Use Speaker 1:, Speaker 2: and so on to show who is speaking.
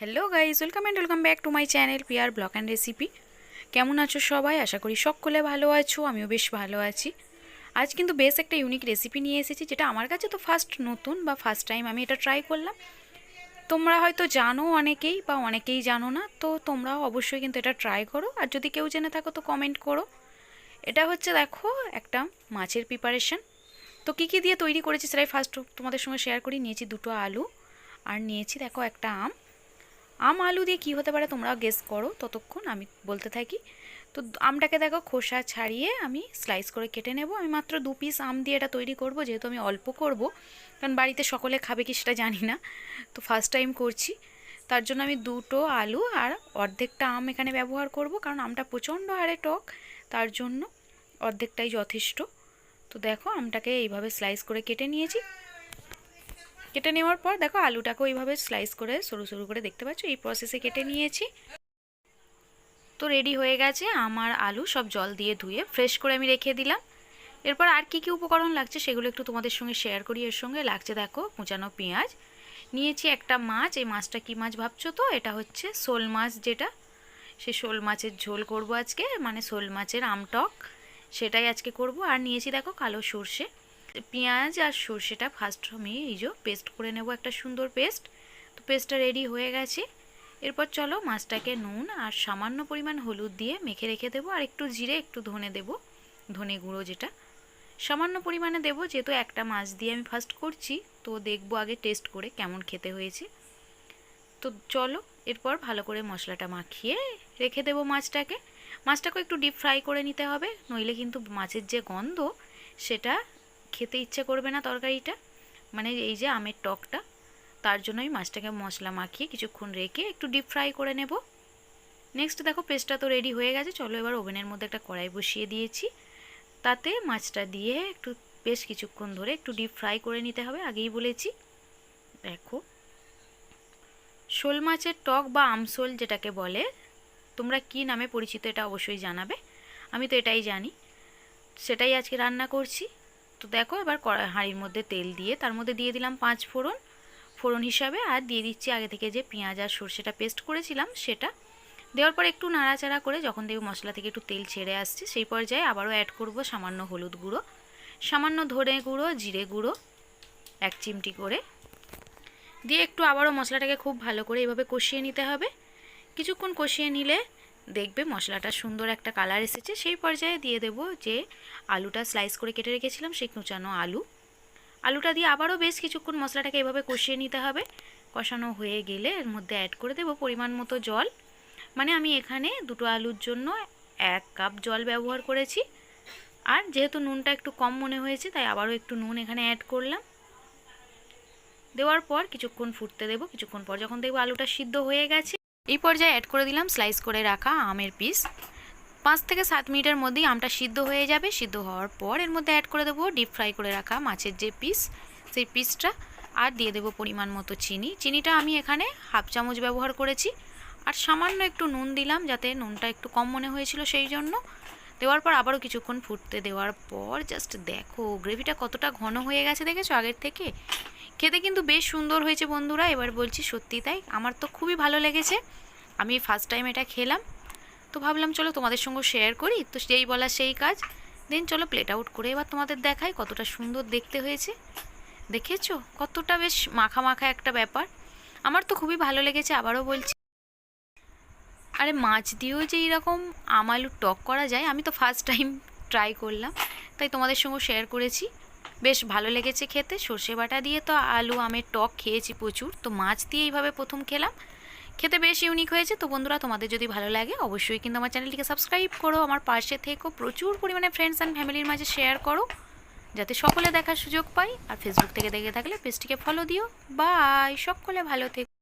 Speaker 1: Hello guys welcome and welcome back to my channel peer blog and recipe কেমন আছো সবাই? আশা করি সকলে ভালো আছো, আমিও বেশ ভালো আছি। আজ কিন্তু বেশ একটা ইউনিক রেসিপি নিয়ে এসেছি, যেটা আমার কাছে তো ফার্স্ট নতুন বা ফার্স্ট টাইম আমি এটা ট্রাই করলাম। তোমরা হয়তো জানো অনেকেই বা অনেকেই জানো না, তো তোমরাও অবশ্যই কিন্তু এটা ট্রাই করো। আর যদি কেউ জেনে থাকো, তো কমেন্ট করো। এটা হচ্ছে দেখো, একটা মাছের প্রিপারেশন তো কী কী দিয়ে তৈরি করেছি সেটাই ফার্স্ট তোমাদের সঙ্গে শেয়ার করি। নিয়েছি দুটো আলু, আর নিয়েছি দেখো একটা আম। আম, আলু দিয়ে কী হতে পারে তোমরা গেস করো। ততক্ষণ আমি বলতে থাকি। তো আমটাকে দেখো খোসা ছাড়িয়ে আমি স্লাইস করে কেটে নেব। আমি মাত্র দু পিস আম দিয়ে এটা তৈরি করব, যেহেতু আমি অল্প করব। কারণ বাড়িতে সকলে খাবে কি সেটা জানি না। তো ফার্স্ট টাইম করছি। তার জন্য আমি দুটো আলু আর অর্ধেকটা আম এখানে ব্যবহার করব, কারণ আমটা প্রচণ্ড হারে টক। তার জন্য অর্ধেকটাই যথেষ্ট। তো দেখো আমটাকে এইভাবে স্লাইস করে কেটে নিয়েছি। কেটে নেওয়ার পর দেখো আলুটাকে ওইভাবে স্লাইস করে, সরু সরু করে দেখতে পাচ্ছ? এই প্রসেসে কেটে নিয়েছি। তো রেডি হয়ে গেছে আমার আলু, সব জল দিয়ে ধুয়ে ফ্রেশ করে আমি রেখে দিলাম। এরপর আর কি কি উপকরণ লাগছে সেগুলো একটু তোমাদের সঙ্গে শেয়ার করি। এর সঙ্গে লাগছে দেখো কুচানো পেঁয়াজ। নিয়েছি একটা মাছ, এই মাছটা কি মাছ ভাবছ তো? এটা হচ্ছে শোল মাছ যেটা। সে শোল মাছের ঝোল করব আজকে মানে শোল মাছের আমটক, সেটাই আজকে করব। আর নিয়েছি দেখো কালো সর্ষে। পেঁয়াজ আর সর্ষেটা ফার্স্ট আমি এই যে পেস্ট করে নেব একটা সুন্দর পেস্ট তো পেস্টটা রেডি হয়ে গেছে। এরপর চলো মাছটাকে নুন আর সামান্য পরিমাণ হলুদ দিয়ে মেখে রেখে দেবো আর একটু জিরে, একটু ধনে দেবো, ধনে গুঁড়ো যেটা। সামান্য পরিমাণে দেবো, যেহেতু একটা মাছ দিয়ে আমি ফার্স্ট করছি, তো দেখব আগে টেস্ট করে কেমন খেতে হয়েছে। তো চলো এরপর ভালো করে মশলাটা মাখিয়ে রেখে দেবো মাছটাকে। মাছটাকে একটু ডিপ ফ্রাই করে নিতে হবে, নইলে কিন্তু মাছের যে গন্ধ, সেটা খেতে ইচ্ছে করবে না তরকারিটা। মানে এই যে আমের টকটা, তার জন্যই মাছটাকে মশলা মাখিয়ে কিছুক্ষণ রেখে একটু ডিপ ফ্রাই করে নেব। নেক্সট দেখো পেস্টটা তো রেডি হয়ে গেছে, চলো এবার ওভেনের মধ্যে একটা কড়াই বসিয়ে দিয়েছি। তাতে মাছটা দিয়ে একটু বেশ কিছুক্ষণ ধরে একটু ডিপ ফ্রাই করে নিতে হবে, আগেই বলেছি। দেখো, শোল মাছের টক বা আমসোল যেটাকে বলে, তোমরা কি নামে পরিচিত এটা অবশ্যই জানাবে। আমি তো এটাই জানি। সেটাই আজকে রান্না করছি। তো দেখো, এবার হাঁড়ির মধ্যে তেল দিয়ে, তার মধ্যে দিয়ে দিলাম পাঁচ ফোড়ন। ফোড়ন হিসাবে আর দিয়ে দিচ্ছি আগে থেকে যে পেঁয়াজ আর সর্ষেটা পেস্ট করেছিলাম সেটা। দেওয়ার পর একটু নাড়াচাড়া করে যখন দেখব মশলা থেকে একটু তেল ছেড়ে আসছে, সেই পর্যায়ে আবারও অ্যাড করব সামান্য হলুদ গুঁড়ো, সামান্য ধনে গুঁড়ো, জিরে গুঁড়ো, এক চিমটি করে। দিয়ে একটু আবারও মশলাটাকে খুব ভালো করে এভাবে কষিয়ে নিতে হবে। কিছুক্ষণ কষিয়ে নিলে দেখবে মশলাটা সুন্দর একটা কালার এসেছে। সেই পর্যায়ে দিয়ে দেব যে আলুটা স্লাইস করে কেটে রেখেছিলাম, সেই কুচানো আলু। আলুটা দিয়ে আবারও বেশ কিছুক্ষণ মশলাটাকে এভাবে কষিয়ে নিতে হবে। কষানো হয়ে গেলে এর মধ্যে অ্যাড করে দেব পরিমাণ মতো জল। মানে আমি এখানে দুটো আলুর জন্য এক কাপ জল ব্যবহার করেছি। আর যেহেতু নুনটা একটু কম মনে হয়েছে, তাই আবারও একটু নুন এখানে অ্যাড করলাম। দেওয়ার পর কিছুক্ষণ ফুটতে দেবো। কিছুক্ষণ পর যখন দেখব আলুটা সিদ্ধ হয়ে গেছে এই পর্যায়ে অ্যাড করে দিলাম স্লাইস করে রাখা আমের পিস পাঁচ থেকে সাত মিনিটের মধ্যেই আমটা সিদ্ধ হয়ে যাবে। সিদ্ধ হওয়ার পর এর মধ্যে অ্যাড করে দেবো ডিপ ফ্রাই করে রাখা মাছের যে পিস সেই পিসটা আর দিয়ে দেবো পরিমাণ মতো চিনি। চিনিটা আমি এখানে হাফ চামচ ব্যবহার করেছি। আর সামান্য একটু নুন দিলাম যাতে নুনটা একটু কম মনে হয়েছিল সেই জন্য। দেওয়ার পর আবারও কিছুক্ষণ ফুটতে দেওয়ার পর জাস্ট দেখো গ্রেভিটা কতটা ঘন হয়ে গেছে দেখেছ আগের থেকে? খেতে কিন্তু বেশ সুন্দর হয়েছে বন্ধুরা, এবার বলছি সত্যি তাই। আমার তো খুবই ভালো লেগেছে। আমি ফার্স্ট টাইম এটা খেলাম। তো ভাবলাম চলো তোমাদের সঙ্গে শেয়ার করি। তো যেই বলা সেই কাজ। দেন চলো প্লেট আউট করে এবার তোমাদের দেখাই কতটা সুন্দর দেখতে হয়েছে। দেখেছ? কতটা বেশ মাখা মাখা একটা ব্যাপার। আমার তো খুবই ভালো লেগেছে, আবারও বলছি। আরে মাছ দিয়েও যে এরকম আমালু টক করা যায়, আমি তো ফার্স্ট টাইম ট্রাই করলাম। তাই তোমাদের সঙ্গে শেয়ার করেছি। বেশ ভালো লেগেছে খেতে। সর্ষে বাটা দিয়ে তো আলু, আমের টক খেয়েছি প্রচুর। তো মাছ দিয়ে এইভাবে প্রথম খেলাম। খেতে বেশ ইউনিক হয়েছে। তো বন্ধুরা, তোমাদের যদি ভালো লাগে, অবশ্যই কিন্তু আমার চ্যানেলটিকে সাবস্ক্রাইব করো। আমার পাশে থেকেও প্রচুর পরিমাণে ফ্রেন্ডস অ্যান্ড ফ্যামিলির মাঝে শেয়ার করো। যাতে সকলে দেখার সুযোগ পাই। আর ফেসবুক থেকে দেখে থাকলে পেজটিকে ফলো দিও। বাই সকলে ভালো থেকো।